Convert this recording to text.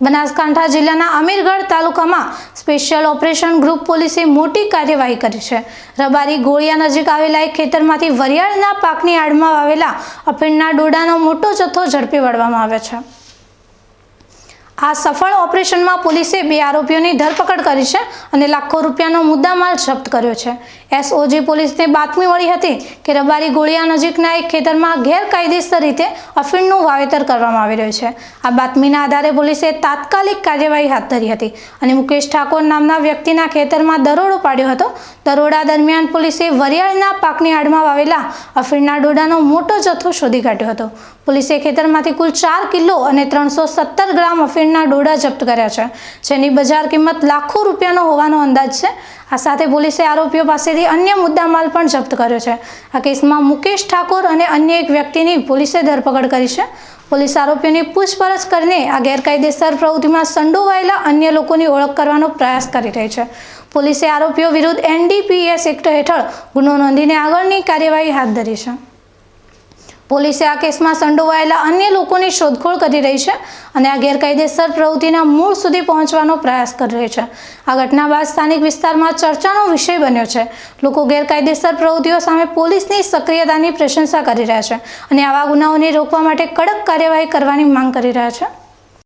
બનાસકાંઠા જિલ્લાના અમીરગઢ તાલુકામાં special operation group પોલીસે મોટી કાર્યવાહી કરી છે. રબારી ગોળિયા નજીક આવેલા એક ખેતરમાંથી વરિયાળના પાકની આડમાં વાવેલા અફીણના ડોડાનો મોટો જથ્થો ઝડપી પાડવામાં આવ્યો છે. આ સફળ ઓપરેશનમાં પોલીસે બે આરોપીઓની ધરપકડ કરી છે અને લાખો રૂપિયાનો મુદ્દામાલ જપ્ત કર્યો છે. એસઓજી પોલીસને બાતમી મળી હતી કે રબારી ગોળિયા નજીકના એક ખેતરમાં ગેરકાયદેસર રીતે અફીણનું વાવેતર કરવામાં આવી રહ્યું છે. આ બાતમીના આધારે પોલીસે તાત્કાલિક કાર્યવાહી હાથ ધરી હતી અને મુકેશ ઠાકોર નામના વ્યક્તિના ખેતરમાં દરોડો પાડ્યો હતો. દરોડા દરમિયાન પોલીસે વરિયાળના પાકની આડમાં વાવેલા અફીણના ડોડાનો મોટો જથ્થો શોધી કાઢ્યો હતો. પોલીસે ખેતરમાંથી કુલ ચાર કિલો અને ત્રણસો સત્તર ગ્રામ અફીણના ડોડા જપ્ત કર્યા છે. જેની બજાર કિંમત લાખો રૂપિયાનો હોવાનો અંદાજ છે. આ સાથે પોલીસે આરોપીઓ પાસેથી અન્ય મુદ્દામાલ પણ જપ્ત કર્યો છે. આ કેસમાં મુકેશ ઠાકોર અને અન્ય એક વ્યક્તિની પોલીસે ધરપકડ કરી છે. પોલીસ આરોપીઓની પૂછપરછ કરીને આ ગેરકાયદેસર પ્રવૃત્તિમાં સંડોવાયેલા અન્ય લોકોની ઓળખ કરવાનો પ્રયાસ કરી રહી છે. પોલીસે આરોપીઓ વિરુદ્ધ એનડીપીએસ એક્ટ હેઠળ ગુનો નોંધીને આગળની કાર્યવાહી હાથ ધરી છે. પોલીસે આ કેસમાં સંડોવાયેલા અન્ય લોકોની શોધખોળ કરી રહી છે અને આ ગેરકાયદેસર પ્રવૃત્તિના મૂળ સુધી પહોંચવાનો પ્રયાસ કરી રહી છે. આ ઘટના બાદ સ્થાનિક વિસ્તારમાં ચર્ચાનો વિષય બન્યો છે. લોકો ગેરકાયદેસર પ્રવૃત્તિઓ સામે પોલીસની સક્રિયતાની પ્રશંસા કરી રહ્યા છે અને આવા ગુનાઓને રોકવા માટે કડક કાર્યવાહી કરવાની માંગ કરી રહ્યા છે.